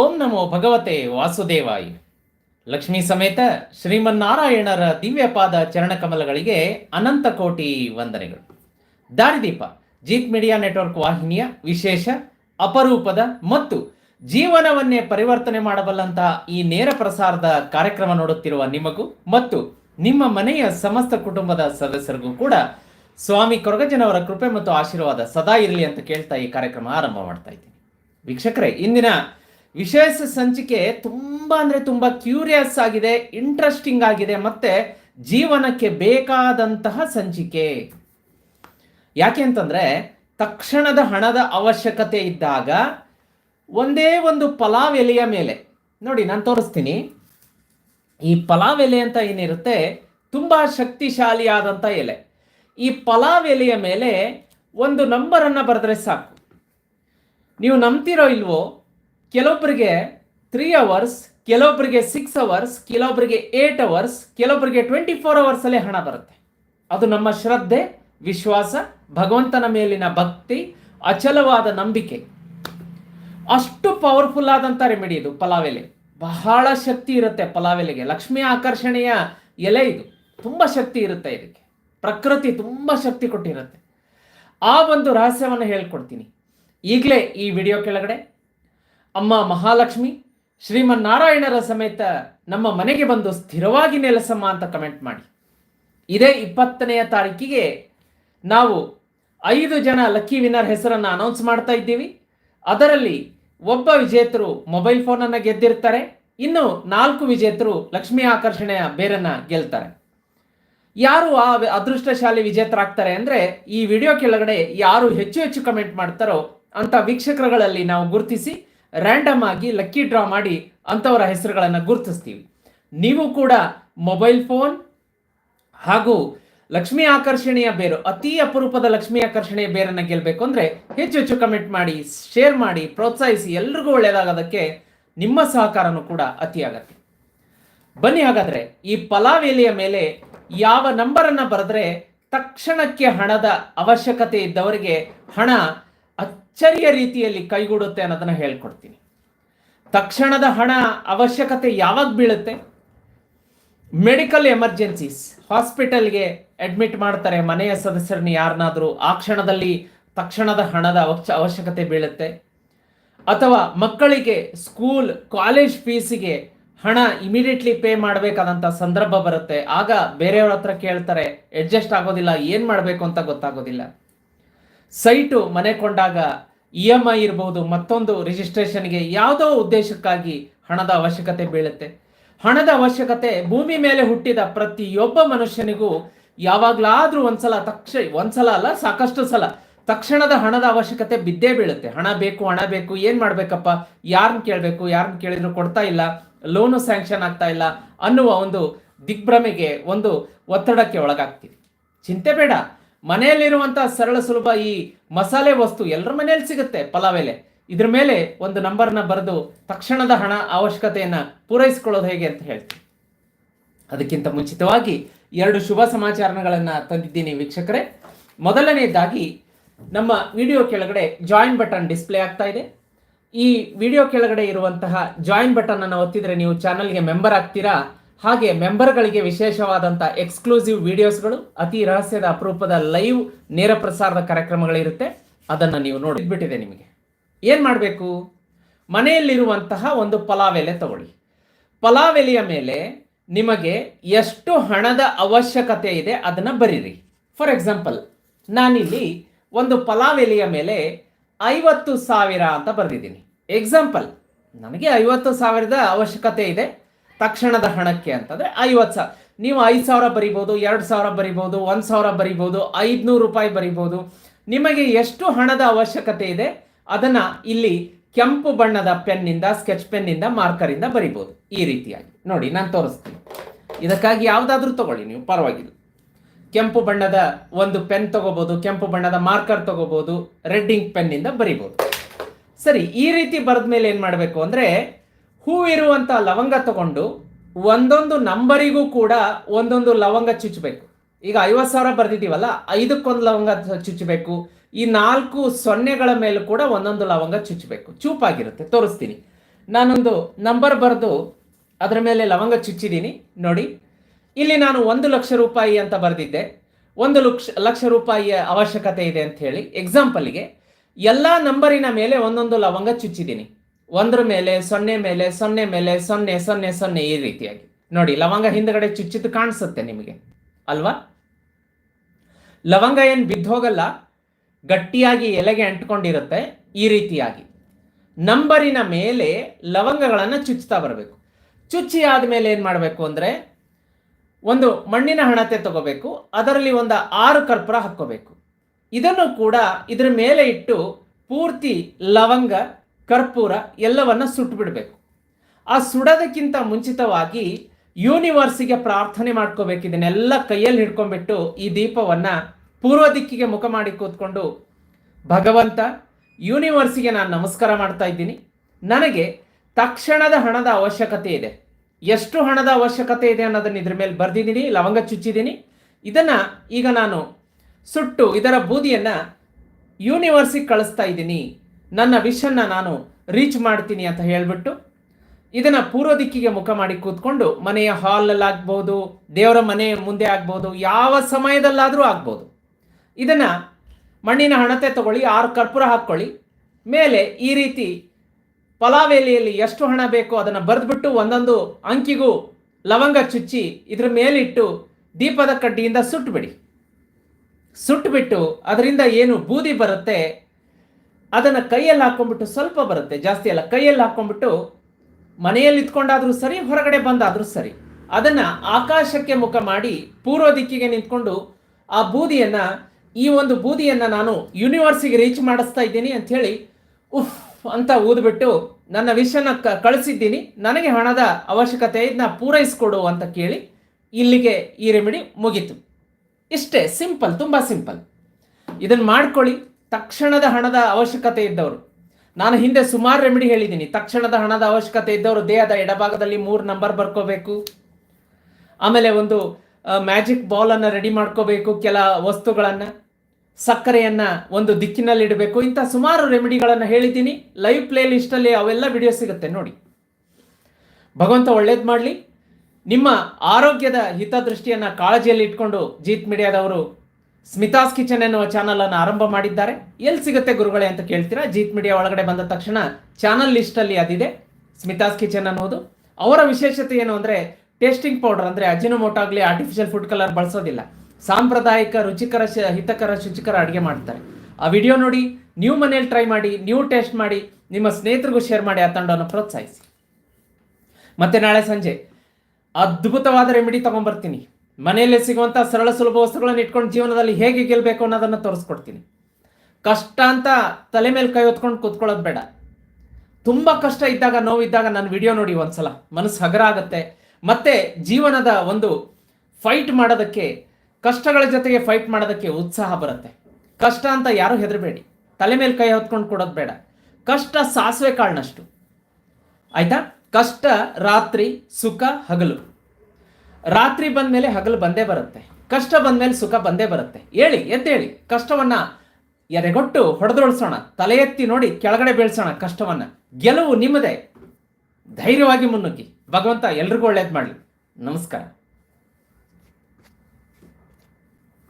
ಓಂ ನಮೋ ಭಗವತೆ ವಾಸುದೇವಾಯ. ಲಕ್ಷ್ಮೀ ಸಮೇತ ಶ್ರೀಮನ್ನಾರಾಯಣರ ದಿವ್ಯಪಾದ ಚರಣಕಮಲಗಳಿಗೆ ಅನಂತ ಕೋಟಿ ವಂದನೆಗಳು. ದಾರಿದೀಪ, ಜೀತ್ ಮೀಡಿಯಾ ನೆಟ್ವರ್ಕ್ ವಾಹಿನಿಯ ವಿಶೇಷ, ಅಪರೂಪದ ಮತ್ತು ಜೀವನವನ್ನೇ ಪರಿವರ್ತನೆ ಮಾಡಬಲ್ಲಂತ ಈ ನೇರ ಪ್ರಸಾರದ ಕಾರ್ಯಕ್ರಮ ನೋಡುತ್ತಿರುವ ನಿಮಗೂ ಮತ್ತು ನಿಮ್ಮ ಮನೆಯ ಸಮಸ್ತ ಕುಟುಂಬದ ಸದಸ್ಯರಿಗೂ ಕೂಡ ಸ್ವಾಮಿ ಕೊರಗಜನವರ ಕೃಪೆ ಮತ್ತು ಆಶೀರ್ವಾದ ಸದಾ ಇರಲಿ ಅಂತ ಕೇಳ್ತಾ ಈ ಕಾರ್ಯಕ್ರಮ ಆರಂಭ ಮಾಡ್ತಾ ಇದ್ದೀನಿ. ವೀಕ್ಷಕರೇ, ಇಂದಿನ ವಿಶೇಷ ಸಂಚಿಕೆ ತುಂಬಾ ಅಂದ್ರೆ ತುಂಬಾ ಕ್ಯೂರಿಯಸ್ ಆಗಿದೆ ಇಂಟ್ರೆಸ್ಟಿಂಗ್ ಆಗಿದೆ, ಮತ್ತೆ ಜೀವನಕ್ಕೆ ಬೇಕಾದಂತಹ ಸಂಚಿಕೆ. ಯಾಕೆ ಅಂತಂದ್ರೆ, ತಕ್ಷಣದ ಹಣದ ಅವಶ್ಯಕತೆ ಇದ್ದಾಗ ಒಂದೇ ಒಂದು ಪಲಾವ್ ಎಲೆಯ ಮೇಲೆ, ನೋಡಿ ನಾನು ತೋರಿಸ್ತೀನಿ. ಈ ಪಲಾವ್ ಎಲೆ ಅಂತ ಏನಿರುತ್ತೆ, ತುಂಬಾ ಶಕ್ತಿಶಾಲಿಯಾದಂಥ ಎಲೆ. ಈ ಪಲಾವ್ ಎಲೆಯ ಮೇಲೆ ಒಂದು ನಂಬರನ್ನು ಬರೆದ್ರೆ ಸಾಕು. ನೀವು ನಂಬ್ತಿರೋ ಇಲ್ವೋ ಕೆಲವೊಬ್ಬರಿಗೆ ತ್ರೀ ಅವರ್ಸ್ ಕೆಲವೊಬ್ಬರಿಗೆ ಸಿಕ್ಸ್ ಅವರ್ಸ್ ಕೆಲವೊಬ್ಬರಿಗೆ ಏಟ್ ಅವರ್ಸ್ ಕೆಲವೊಬ್ಬರಿಗೆ ಟ್ವೆಂಟಿ ಫೋರ್ ಅವರ್ಸಲ್ಲೇ ಹಣ ಬರುತ್ತೆ. ಅದು ನಮ್ಮ ಶ್ರದ್ಧೆ, ವಿಶ್ವಾಸ, ಭಗವಂತನ ಮೇಲಿನ ಭಕ್ತಿ, ಅಚಲವಾದ ನಂಬಿಕೆ. ಅಷ್ಟು ಪವರ್ಫುಲ್ ಆದಂಥ ರೆಮಿಡಿ ಇದು, ಪಲಾವೆಲೆ. ಬಹಳ ಶಕ್ತಿ ಇರುತ್ತೆ ಪಲಾವೆಲೆಗೆ. ಲಕ್ಷ್ಮಿ ಆಕರ್ಷಣೆಯ ಎಲೆ ಇದು. ತುಂಬ ಶಕ್ತಿ ಇರುತ್ತೆ ಇದಕ್ಕೆ. ಪ್ರಕೃತಿ ತುಂಬ ಶಕ್ತಿ ಕೊಟ್ಟಿರುತ್ತೆ. ಆ ಒಂದು ರಹಸ್ಯವನ್ನು ಹೇಳ್ಕೊಡ್ತೀನಿ. ಈಗಲೇ ಈ ವಿಡಿಯೋ ಕೆಳಗಡೆ ಅಮ್ಮ ಮಹಾಲಕ್ಷ್ಮಿ, ಶ್ರೀಮನ್ನಾರಾಯಣರ ಸಮೇತ ನಮ್ಮ ಮನೆಗೆ ಬಂದು ಸ್ಥಿರವಾಗಿ ನೆಲೆಸಮ್ಮ ಅಂತ ಕಮೆಂಟ್ ಮಾಡಿ. ಇದೇ ಇಪ್ಪತ್ತನೆಯ ತಾರೀಕಿಗೆ ನಾವು ಐದು ಜನ ಲಕ್ಕಿ ವಿನ್ನರ್ ಹೆಸರನ್ನು ಅನೌನ್ಸ್ ಮಾಡ್ತಾ ಇದ್ದೀವಿ. ಅದರಲ್ಲಿ ಒಬ್ಬ ವಿಜೇತರು ಮೊಬೈಲ್ ಫೋನನ್ನು ಗೆದ್ದಿರ್ತಾರೆ. ಇನ್ನು ನಾಲ್ಕು ವಿಜೇತರು ಲಕ್ಷ್ಮಿ ಆಕರ್ಷಣೆಯ ಬೇರನ್ನ ಗೆಲ್ತಾರೆ. ಯಾರು ಆ ಅದೃಷ್ಟಶಾಲಿ ವಿಜೇತರಾಗ್ತಾರೆ ಅಂದರೆ ಈ ವಿಡಿಯೋ ಕೆಳಗಡೆ ಯಾರು ಹೆಚ್ಚು ಹೆಚ್ಚು ಕಮೆಂಟ್ ಮಾಡ್ತಾರೋ ಅಂತ ವೀಕ್ಷಕರುಗಳಲ್ಲಿ ನಾವು ಗುರುತಿಸಿ ರ್ಯಾಂಡಮ್ ಆಗಿ ಲಕ್ಕಿ ಡ್ರಾ ಮಾಡಿ ಅಂಥವರ ಹೆಸರುಗಳನ್ನು ಗುರುತಿಸ್ತೀವಿ. ನೀವು ಕೂಡ ಮೊಬೈಲ್ ಫೋನ್ ಹಾಗೂ ಲಕ್ಷ್ಮಿ ಆಕರ್ಷಣೆಯ ಬೇರು, ಅತಿ ಅಪರೂಪದ ಲಕ್ಷ್ಮಿ ಆಕರ್ಷಣೆಯ ಬೇರನ್ನು ಗೆಲ್ಲಬೇಕು ಅಂದ್ರೆ ಹೆಚ್ಚು ಹೆಚ್ಚು ಕಮೆಂಟ್ ಮಾಡಿ ಶೇರ್ ಮಾಡಿ, ಪ್ರೋತ್ಸಾಹಿಸಿ, ಎಲ್ರಿಗೂ ಒಳ್ಳೆಯದಾಗೋದಕ್ಕೆ ನಿಮ್ಮ ಸಹಕಾರನೂ ಕೂಡ ಅತಿ ಅಗತ್ಯ. ಬನ್ನಿ ಹಾಗಾದ್ರೆ, ಈ ಪಲಾವ್ ಎಲೆಯ ಮೇಲೆ ಯಾವ ನಂಬರನ್ನು ಬರೆದ್ರೆ ತಕ್ಷಣಕ್ಕೆ ಹಣದ ಅವಶ್ಯಕತೆ ಇದ್ದವರಿಗೆ ಹಣ ಅಚ್ಚರಿಯ ರೀತಿಯಲ್ಲಿ ಕೈಗೂಡುತ್ತೆ ಅನ್ನೋದನ್ನ ಹೇಳ್ಕೊಡ್ತೀನಿ. ತಕ್ಷಣದ ಹಣ ಅವಶ್ಯಕತೆ ಯಾವಾಗ ಬೀಳುತ್ತೆ? ಮೆಡಿಕಲ್ ಎಮರ್ಜೆನ್ಸೀಸ್, ಹಾಸ್ಪಿಟಲ್ಗೆ ಅಡ್ಮಿಟ್ ಮಾಡ್ತಾರೆ ಮನೆಯ ಸದಸ್ಯರನ್ನ ಯಾರನ್ನಾದರೂ, ಆ ಕ್ಷಣದಲ್ಲಿ ತಕ್ಷಣದ ಹಣದ ಅವಶ್ಯಕತೆ ಬೀಳುತ್ತೆ. ಅಥವಾ ಮಕ್ಕಳಿಗೆ ಸ್ಕೂಲ್, ಕಾಲೇಜ್ ಫೀಸಿಗೆ ಹಣ ಇಮಿಡಿಯೇಟ್ಲಿ ಪೇ ಮಾಡಬೇಕಾದಂಥ ಸಂದರ್ಭ ಬರುತ್ತೆ. ಆಗ ಬೇರೆಯವ್ರ ಹತ್ರ ಕೇಳ್ತಾರೆ, ಅಡ್ಜಸ್ಟ್ ಆಗೋದಿಲ್ಲ, ಏನು ಮಾಡಬೇಕು ಅಂತ ಗೊತ್ತಾಗೋದಿಲ್ಲ. ಸೈಟು ಮನೆ ಕೊಂಡಾಗ ಇ ಎಂ ಐ ಇರಬಹುದು ಮತ್ತೊಂದು ರಿಜಿಸ್ಟ್ರೇಷನ್ಗೆ ಯಾವುದೋ ಉದ್ದೇಶಕ್ಕಾಗಿ ಹಣದ ಅವಶ್ಯಕತೆ ಬೀಳುತ್ತೆ. ಹಣದ ಅವಶ್ಯಕತೆ ಭೂಮಿ ಮೇಲೆ ಹುಟ್ಟಿದ ಪ್ರತಿಯೊಬ್ಬ ಮನುಷ್ಯನಿಗೂ ಯಾವಾಗಲಾದರೂ ಒಂದ್ಸಲ ತಕ್ಷ, ಒಂದ್ಸಲ ಅಲ್ಲ, ಸಾಕಷ್ಟು ಸಲ ತಕ್ಷಣದ ಹಣದ ಅವಶ್ಯಕತೆ ಬಿದ್ದೇ ಬೀಳುತ್ತೆ. ಹಣ ಬೇಕು ಹಣ ಬೇಕು, ಏನು ಮಾಡಬೇಕಪ್ಪ? ಯಾರನ್ನ ಕೇಳಬೇಕು ಯಾರನ್ನ ಕೇಳಿದ್ರು ಕೊಡ್ತಾ ಇಲ್ಲ, ಲೋನು ಸ್ಯಾಂಕ್ಷನ್ ಆಗ್ತಾ ಇಲ್ಲ ಅನ್ನುವ ಒಂದು ದಿಗ್ಭ್ರಮೆಗೆ ಒಂದು ಒತ್ತಡಕ್ಕೆ ಒಳಗಾಗ್ತೀವಿ. ಚಿಂತೆ ಬೇಡ. ಮನೆಯಲ್ಲಿರುವಂತಹ ಸರಳ ಸುಲಭ ಈ ಮಸಾಲೆ ವಸ್ತು ಎಲ್ಲರ ಮನೆಯಲ್ಲಿ ಸಿಗುತ್ತೆ ಪಲಾವ್ ಎಲೆ ಇದ್ರ ಮೇಲೆ ಒಂದು ನಂಬರ್ನ ಬರೆದು ತಕ್ಷಣದ ಹಣ ಅವಶ್ಯಕತೆಯನ್ನ ಪೂರೈಸಿಕೊಳ್ಳೋದು ಹೇಗೆ ಅಂತ ಹೇಳ್ತೀನಿ. ಅದಕ್ಕಿಂತ ಮುಂಚಿತವಾಗಿ ಎರಡು ಶುಭ ಸಮಾಚಾರಗಳನ್ನು ತಂದಿದ್ದೀನಿ ವೀಕ್ಷಕರೇ. ಮೊದಲನೆಯದಾಗಿ ನಮ್ಮ ವಿಡಿಯೋ ಕೆಳಗಡೆ ಜಾಯಿನ್ ಬಟನ್ ಡಿಸ್ಪ್ಲೇ ಆಗ್ತಾ ಇದೆ. ಈ ವಿಡಿಯೋ ಕೆಳಗಡೆ ಇರುವಂತಹ ಜಾಯಿನ್ ಬಟನ್ ಅನ್ನು ಒತ್ತಿದ್ರೆ ನೀವು ಚಾನಲ್ಗೆ ಮೆಂಬರ್ ಆಗ್ತೀರಾ? ಹಾಗೆ ಮೆಂಬರ್ಗಳಿಗೆ ವಿಶೇಷವಾದಂಥ ಎಕ್ಸ್ಕ್ಲೂಸಿವ್ ವಿಡಿಯೋಸ್ಗಳು ಅತಿ ರಹಸ್ಯದ ಅಪರೂಪದ ಲೈವ್ ನೇರ ಪ್ರಸಾರದ ಕಾರ್ಯಕ್ರಮಗಳಿರುತ್ತೆ. ಅದನ್ನು ನೀವು ನೋಡಿದ್ಬಿಟ್ಟಿದೆ ನಿಮಗೆ. ಏನು ಮಾಡಬೇಕು? ಮನೆಯಲ್ಲಿರುವಂತಹ ಒಂದು ಪಲಾವ್ ಎಲೆ ತಗೊಳ್ಳಿ. ಪಲಾವ್ ಎಲೆಯ ಮೇಲೆ ನಿಮಗೆ ಎಷ್ಟು ಹಣದ ಅವಶ್ಯಕತೆ ಇದೆ ಅದನ್ನು ಬರೀರಿ. ಫಾರ್ ಎಕ್ಸಾಂಪಲ್, ನಾನಿಲ್ಲಿ ಒಂದು ಪಲಾವ್ ಎಲೆಯ ಮೇಲೆ ಐವತ್ತು ಸಾವಿರ ಅಂತ ಬರೆದಿದ್ದೀನಿ. ಎಕ್ಸಾಂಪಲ್, ನನಗೆ ಐವತ್ತು ಸಾವಿರದ ಅವಶ್ಯಕತೆ ಇದೆ. ತಕ್ಷಣದ ಹಣಕ್ಕೆ ಅಂತಂದರೆ ಐವತ್ತು ಸಾವಿರ. ನೀವು ಐದು ಸಾವಿರ ಬರಿಬೋದು, ಎರಡು ಸಾವಿರ ಬರಿಬೋದು, ಒಂದು ಸಾವಿರ ಬರಿಬೋದು, ಐದುನೂರು ರೂಪಾಯಿ ಬರಿಬೋದು. ನಿಮಗೆ ಎಷ್ಟು ಹಣದ ಅವಶ್ಯಕತೆ ಇದೆ, ಅದನ್ನು ಇಲ್ಲಿ ಕೆಂಪು ಬಣ್ಣದ ಪೆನ್ನಿಂದ, ಸ್ಕೆಚ್ ಪೆನ್ನಿಂದ ಮಾರ್ಕರಿಂದ ಬರಿಬೋದು. ಈ ರೀತಿಯಾಗಿ. ನೋಡಿ, ನಾನು ತೋರಿಸ್ತೀನಿ. ಇದಕ್ಕಾಗಿ ಯಾವುದಾದ್ರೂ ತಗೊಳ್ಳಿ ನೀವು, ಪರವಾಗಿಲ್ಲ. ಕೆಂಪು ಬಣ್ಣದ ಒಂದು ಪೆನ್ ತಗೋಬಹುದು ಕೆಂಪು ಬಣ್ಣದ ಮಾರ್ಕರ್ ತಗೋಬಹುದು ರೆಡ್ಡಿಂಗ್ ಪೆನ್ನಿಂದ ಬರಿಬೋದು. ಸರಿ, ಈ ರೀತಿ ಬರೆದ ಮೇಲೆ ಏನು ಮಾಡಬೇಕು ಅಂದರೆ ಹೂವಿರುವಂಥ ಲವಂಗ ತಗೊಂಡು ಒಂದೊಂದು ನಂಬರಿಗೂ ಕೂಡ ಒಂದೊಂದು ಲವಂಗ ಚುಚ್ಚಬೇಕು. ಈಗ ಐವತ್ತು ಸಾವಿರ ಬರ್ದಿದ್ದೀವಲ್ಲ, ಐದಕ್ಕೊಂದು ಲವಂಗ ಚುಚ್ಚಬೇಕು. ಈ ನಾಲ್ಕು ಸೊನ್ನೆಗಳ ಮೇಲೂ ಕೂಡ ಒಂದೊಂದು ಲವಂಗ ಚುಚ್ಚಬೇಕು. ಚೂಪಾಗಿರುತ್ತೆ, ತೋರಿಸ್ತೀನಿ. ನಾನೊಂದು ನಂಬರ್ ಬರೆದು ಅದರ ಮೇಲೆ ಲವಂಗ ಚುಚ್ಚಿದ್ದೀನಿ, ನೋಡಿ. ಇಲ್ಲಿ ನಾನು ಒಂದು ಲಕ್ಷ ರೂಪಾಯಿ ಅಂತ ಬರೆದಿದ್ದೆ. ಒಂದು ಲಕ್ಷ ಲಕ್ಷ ರೂಪಾಯಿಯ ಅವಶ್ಯಕತೆ ಇದೆ ಅಂತ ಹೇಳಿ ಎಕ್ಸಾಂಪಲ್ಗೆ ಎಲ್ಲ ನಂಬರಿನ ಮೇಲೆ ಒಂದೊಂದು ಲವಂಗ ಚುಚ್ಚಿದ್ದೀನಿ. ಒಂದರ ಮೇಲೆ, ಸೊನ್ನೆ ಮೇಲೆ ಸೊನ್ನೆ ಮೇಲೆ, ಸೊನ್ನೆ ಸೊನ್ನೆ ಸೊನ್ನೆ ಈ ರೀತಿಯಾಗಿ. ನೋಡಿ, ಲವಂಗ ಹಿಂದ್ಗಡೆ ಚುಚ್ಚಿದ್ದು ಕಾಣಿಸುತ್ತೆ ನಿಮಗೆ. ಅಲ್ವಾ? ಲವಂಗ ಏನು ಬಿದ್ದೋಗಲ್ಲ ಗಟ್ಟಿಯಾಗಿ ಎಲೆಗೆ ಅಂಟ್ಕೊಂಡಿರುತ್ತೆ ಈ ರೀತಿಯಾಗಿ. ನಂಬರಿನ ಮೇಲೆ ಲವಂಗಗಳನ್ನು ಚುಚ್ಚುತ್ತಾ ಬರಬೇಕು. ಚುಚ್ಚಿ ಆದಮೇಲೆ ಏನು ಮಾಡಬೇಕು ಅಂದರೆ, ಒಂದು ಮಣ್ಣಿನ ಹಣತೆ ತಗೋಬೇಕು, ಅದರಲ್ಲಿ ಒಂದು ಆರು ಕರ್ಪೂರ ಹಾಕ್ಕೋಬೇಕು. ಇದನ್ನು ಕೂಡ ಇದರ ಮೇಲೆ ಇಟ್ಟು ಪೂರ್ತಿ ಲವಂಗ ಕರ್ಪೂರ ಎಲ್ಲವನ್ನ ಸುಟ್ಟು ಬಿಡಬೇಕು ಆ ಸುಡೋದಕ್ಕಿಂತ ಮುಂಚಿತವಾಗಿ ಯೂನಿವರ್ಸಿಗೆ ಪ್ರಾರ್ಥನೆ ಮಾಡ್ಕೋಬೇಕು. ಇದನ್ನೆಲ್ಲ ಕೈಯಲ್ಲಿ ಹಿಡ್ಕೊಂಡ್ಬಿಟ್ಟು ಈ ದೀಪವನ್ನ ಪೂರ್ವ ದಿಕ್ಕಿಗೆ ಮುಖ ಮಾಡಿ ಕೂತ್ಕೊಂಡು ಭಗವಂತ ಯೂನಿವರ್ಸಿಗೆ ನಾನು ನಮಸ್ಕಾರ ಮಾಡ್ತಾ ಇದ್ದೀನಿ. ನನಗೆ ತಕ್ಷಣದ ಹಣದ ಅವಶ್ಯಕತೆ ಇದೆ. ಎಷ್ಟು ಹಣದ ಅವಶ್ಯಕತೆ ಇದೆ ಅನ್ನೋದನ್ನು ಇದ್ರ ಮೇಲೆ ಬರೆದಿದ್ದೀನಿ, ಲವಂಗ ಚುಚ್ಚಿದ್ದೀನಿ. ಇದನ್ನು ಈಗ ನಾನು ಸುಟ್ಟು ಇದರ ಬೂದಿಯನ್ನು ಯೂನಿವರ್ಸಿಗೆ ಕಳಿಸ್ತಾ ಇದ್ದೀನಿ. ನನ್ನ ವಿಷನ್ನ ನಾನು ರೀಚ್ ಮಾಡ್ತೀನಿ ಅಂತ ಹೇಳಿಬಿಟ್ಟು ಇದನ್ನು ಪೂರ್ವ ದಿಕ್ಕಿಗೆ ಮುಖ ಮಾಡಿ ಕೂತ್ಕೊಂಡು ಮನೆಯ ಹಾಲಲ್ಲಿ ಆಗ್ಬೋದು, ದೇವರ ಮನೆ ಮುಂದೆ ಆಗ್ಬೋದು, ಯಾವ ಸಮಯದಲ್ಲಾದರೂ ಆಗ್ಬೋದು. ಇದನ್ನು ಮಣ್ಣಿನ ಹಣತೆ ತಗೊಳ್ಳಿ, ಆರು ಕರ್ಪೂರ ಹಾಕ್ಕೊಳ್ಳಿ. ಮೇಲೆ ಈ ರೀತಿ ಪಲಾವೇಲಿಯಲ್ಲಿ ಎಷ್ಟು ಹಣ ಬೇಕೋ ಅದನ್ನು ಬರೆದ್ಬಿಟ್ಟು ಒಂದೊಂದು ಅಂಕಿಗೂ ಲವಂಗ ಚುಚ್ಚಿ ಇದ್ರ ಮೇಲಿಟ್ಟು ದೀಪದ ಕಡ್ಡಿಯಿಂದ ಸುಟ್ಟುಬಿಡಿ ಸುಟ್ಟುಬಿಟ್ಟು ಅದರಿಂದ ಏನು ಬೂದಿ ಬರುತ್ತೆ? ಅದನ್ನು ಕೈಯಲ್ಲಿ ಹಾಕೊಂಡ್ಬಿಟ್ಟು ಸ್ವಲ್ಪ ಬರುತ್ತೆ, ಜಾಸ್ತಿ ಅಲ್ಲ. ಕೈಯಲ್ಲಿ ಹಾಕೊಂಡ್ಬಿಟ್ಟು ಮನೆಯಲ್ಲಿ ಇತ್ಕೊಂಡಾದ್ರೂ ಸರಿ, ಹೊರಗಡೆ ಬಂದಾದರೂ ಸರಿ. ಅದನ್ನ ಆಕಾಶಕ್ಕೆ ಮುಖ ಮಾಡಿ ಪೂರ್ವ ದಿಕ್ಕಿಗೆ ನಿಂತ್ಕೊಂಡು ಆ ಬೂದಿಯನ್ನು, ಈ ಒಂದು ಬೂದಿಯನ್ನು ನಾನು ಯೂನಿವರ್ಸಿಗೆ ರೀಚ್ ಮಾಡಿಸ್ತಾ ಇದ್ದೀನಿ ಅಂತ ಹೇಳಿ ಉಫ್ ಅಂತ ಊದ್ಬಿಟ್ಟು ನನ್ನ ವಿಷಯನ ಕ ಕಳಿಸಿದ್ದೀನಿ. ನನಗೆ ಹಣದ ಅವಶ್ಯಕತೆ ಇದನ್ನ ಪೂರೈಸ್ಕೊಡು ಅಂತ ಕೇಳಿ ಇಲ್ಲಿಗೆ ಈ ರೆಮಿಡಿ ಮುಗೀತು. ಇಷ್ಟೇ ಸಿಂಪಲ್ ತುಂಬ ಸಿಂಪಲ್ ಇದನ್ನು ಮಾಡ್ಕೊಳ್ಳಿ. ತಕ್ಷಣದ ಹಣದ ಅವಶ್ಯಕತೆ ಇದ್ದವರು. ನಾನು ಹಿಂದೆ ಸುಮಾರು ರೆಮಿಡಿ ಹೇಳಿದ್ದೀನಿ. ತಕ್ಷಣದ ಹಣದ ಅವಶ್ಯಕತೆ ಇದ್ದವರು ದೇಹದ ಎಡಭಾಗದಲ್ಲಿ ಮೂರು ನಂಬರ್ ಬರ್ಕೋಬೇಕು. ಆಮೇಲೆ ಒಂದು ಮ್ಯಾಜಿಕ್ ಬಾಲನ್ನು ರೆಡಿ ಮಾಡ್ಕೋಬೇಕು, ಕೆಲ ವಸ್ತುಗಳನ್ನು. ಸಕ್ಕರೆಯನ್ನು ಒಂದು ದಿಕ್ಕಿನಲ್ಲಿ ಇಡಬೇಕು. ಇಂಥ ಸುಮಾರು ರೆಮಿಡಿಗಳನ್ನು ಹೇಳಿದ್ದೀನಿ. ಲೈವ್ ಪ್ಲೇ ಲಿಸ್ಟಲ್ಲಿ ಅವೆಲ್ಲ ವಿಡಿಯೋ ಸಿಗುತ್ತೆ, ನೋಡಿ. ಭಗವಂತ ಒಳ್ಳೇದು ಮಾಡಲಿ. ನಿಮ್ಮ ಆರೋಗ್ಯದ ಹಿತದೃಷ್ಟಿಯನ್ನು ಕಾಳಜಿಯಲ್ಲಿ ಇಟ್ಕೊಂಡು ಜೀತ್ ಮೀಡಿಯಾದವರು ಸ್ಮಿತಾಸ್ ಕಿಚನ್ ಎನ್ನುವ ಚಾನಲ್ ಅನ್ನು ಆರಂಭ ಮಾಡಿದ್ದಾರೆ. ಎಲ್ಲಿ ಸಿಗುತ್ತೆ ಗುರುಗಳೇ ಅಂತ ಕೇಳ್ತೀರಾ? ಜೀತ್ ಮೀಡಿಯಾ ಒಳಗಡೆ ಬಂದ ತಕ್ಷಣ ಚಾನಲ್ ಲಿಸ್ಟಲ್ಲಿ ಅದಿದೆ. ಸ್ಮಿತಾಸ್ ಕಿಚನ್ ಅನ್ನೋದು. ಅವರ ವಿಶೇಷತೆ ಏನು ಅಂದರೆ ಟೇಸ್ಟಿಂಗ್ ಪೌಡರ್ ಅಂದರೆ ಅಜಿನೋಮೋಟೋ ಆಗಲಿ ಆರ್ಟಿಫಿಷಿಯಲ್ ಫುಡ್ ಕಲರ್ ಬಳಸೋದಿಲ್ಲ. ಸಾಂಪ್ರದಾಯಿಕ, ರುಚಿಕರ ಹಿತಕರ, ಶುಚಿಕರ ಅಡುಗೆ ಮಾಡ್ತಾರೆ. ಆ ವಿಡಿಯೋ ನೋಡಿ, ನೀವು ಮನೇಲಿ ಟ್ರೈ ಮಾಡಿ, ನೀವು ಟೇಸ್ಟ್ ಮಾಡಿ, ನಿಮ್ಮ ಸ್ನೇಹಿತರಿಗೂ ಶೇರ್ ಮಾಡಿ ಆ ತಂಡವನ್ನು ಪ್ರೋತ್ಸಾಹಿಸಿ. ಮತ್ತೆ ನಾಳೆ ಸಂಜೆ ಅದ್ಭುತವಾದ ರೆಮಿಡಿ ತಗೊಂಡ್ಬರ್ತೀನಿ ಮನೆಯಲ್ಲೇ ಸಿಗುವಂಥ ಸರಳ ಸುಲಭ ವಸ್ತುಗಳನ್ನು ಇಟ್ಕೊಂಡು ಜೀವನದಲ್ಲಿ ಹೇಗೆ ಗೆಲ್ಲಬೇಕು ಅನ್ನೋದನ್ನು ತೋರಿಸ್ಕೊಡ್ತೀನಿ. ಕಷ್ಟ ಅಂತ ತಲೆ ಮೇಲೆ ಕೈ ಹೊತ್ಕೊಂಡು ಕೂತ್ಕೊಳ್ಳೋದು ಬೇಡ. ತುಂಬ ಕಷ್ಟ ಇದ್ದಾಗ, ನೋವಿದ್ದಾಗ ನನ್ನ ವಿಡಿಯೋ ನೋಡಿ ಒಂದ್ಸಲ. ಮನಸ್ಸು ಹಗರ ಆಗುತ್ತೆ. ಮತ್ತೆ ಜೀವನದ ಒಂದು ಫೈಟ್ ಮಾಡೋದಕ್ಕೆ, ಕಷ್ಟಗಳ ಜೊತೆಗೆ ಫೈಟ್ ಮಾಡೋದಕ್ಕೆ ಉತ್ಸಾಹ ಬರುತ್ತೆ. ಕಷ್ಟ ಅಂತ ಯಾರು ಹೆದರಬೇಡಿ. ತಲೆ ಮೇಲೆ ಕೈ ಹೊತ್ಕೊಂಡು ಕೊಡೋದು ಬೇಡ. ಕಷ್ಟ ಸಾಸಿವೆ ಕಾಳನಷ್ಟು ಆಯ್ತಾ? ಕಷ್ಟ, ರಾತ್ರಿ, ಸುಖ, ಹಗಲು. ರಾತ್ರಿ ಬಂದ ಮೇಲೆ ಹಗಲು ಬಂದೇ ಬರುತ್ತೆ. ಕಷ್ಟ ಬಂದ ಮೇಲೆ ಸುಖ ಬಂದೇ ಬರುತ್ತೆ. ಹೇಳಿ, ಎದ್ದೇಳಿ. ಕಷ್ಟವನ್ನ ಎರೆಗೊಟ್ಟು ಹೊಡೆದೊಳಿಸೋಣ. ತಲೆ ಎತ್ತಿ ನೋಡಿ ಕೆಳಗಡೆ ಬೀಳ್ಸೋಣ ಕಷ್ಟವನ್ನ. ಗೆಲುವು ನಿಮ್ಮದೇ. ಧೈರ್ಯವಾಗಿ ಮುನ್ನುಗ್ಗಿ. ಭಗವಂತ ಎಲ್ರಿಗೂ ಒಳ್ಳೇದು ಮಾಡಲಿ. ನಮಸ್ಕಾರ.